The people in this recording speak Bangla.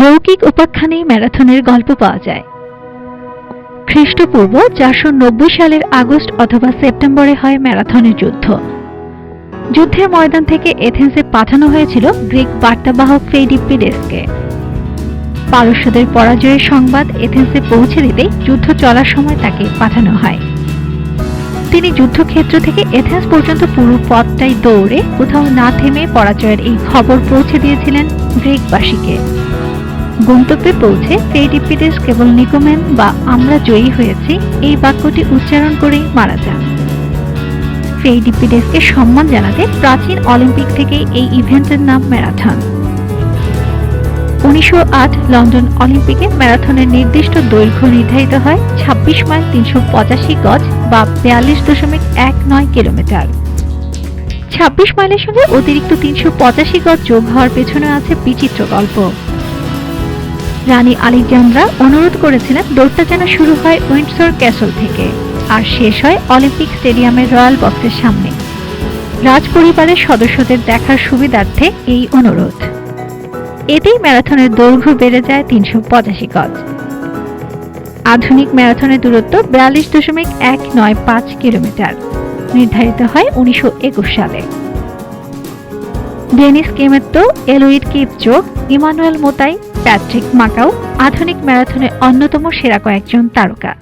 লৌকিক উপাখ্যানে ম্যারাথনের গল্প পাওয়া যায়। খ্রিস্টপূর্ব চারশো নব্বই সালের আগস্ট অথবা সেপ্টেম্বরে হয় ম্যারাথনের যুদ্ধ। যুদ্ধের ময়দান থেকে এথেন্সে পাঠানো হয়েছিল গ্রিক বার্তাবাহক ফেডিপিডেসকে পারস্যদের পরাজয়ের সংবাদ এথেন্সে পৌঁছে দিতেই যুদ্ধ চলার সময় তাকে পাঠানো হয়। তিনি যুদ্ধক্ষেত্র থেকে এথেন্স পর্যন্ত পুরো পথটাই দৌড়ে কোথাও না থেমে পরাজয়ের এই খবর পৌঁছে দিয়েছিলেন গ্রিকবাসীকে। গন্তব্যে পৌঁছে ফেডিপিডেস কেবল নিকোমেন বা আমরা জয়ী হয়েছি, এই বাক্যটি উচ্চারণ করেই মারা যান। ফেডিপিডেসকে সম্মান জানাতে প্রাচীন অলিম্পিক থেকে এই ইভেন্টের নাম ম্যারাথন। উনিশশো আট লন্ডন অলিম্পিকে ম্যারাথনের নির্দিষ্ট দৈর্ঘ্য নির্ধারিত হয় ছাব্বিশ মাইল তিনশো পঁচাশি গজ বা বিয়াল্লিশ দশমিক এক নয় কিলোমিটার। ছাব্বিশ মাইলের সঙ্গে অতিরিক্ত তিনশো পঁচাশি গজ যোগ হওয়ার পেছনে আছে বিচিত্র গল্প। রানী আলেকজান্দ্রা অনুরোধ করেছিলেন দৌড়টা যেন শুরু হয় উইন্ডসর ক্যাসল থেকে, আর শেষ হয় অলিম্পিক স্টেডিয়ামের রয়্যাল বক্সের সামনে। রাজ পরিবারের সদস্যদের দেখার সুবিধার্থে এই অনুরোধ। এতেই ম্যারাথনের দৈর্ঘ্য বেড়ে যায় তিনশো পঁচাশি গজ। আধুনিক ম্যারাথনের দূরত্ব বিয়াল্লিশ দশমিক এক নয় পাঁচ কিলোমিটার, নির্ধারিত হয় উনিশশো একুশ সালে। Dennis Kimetto, Eliud Kipchoge, Emmanuel Mutai Patrick Makau আধুনিক ম্যারাথনের অন্যতম সেরা কয়েকজন তারকা।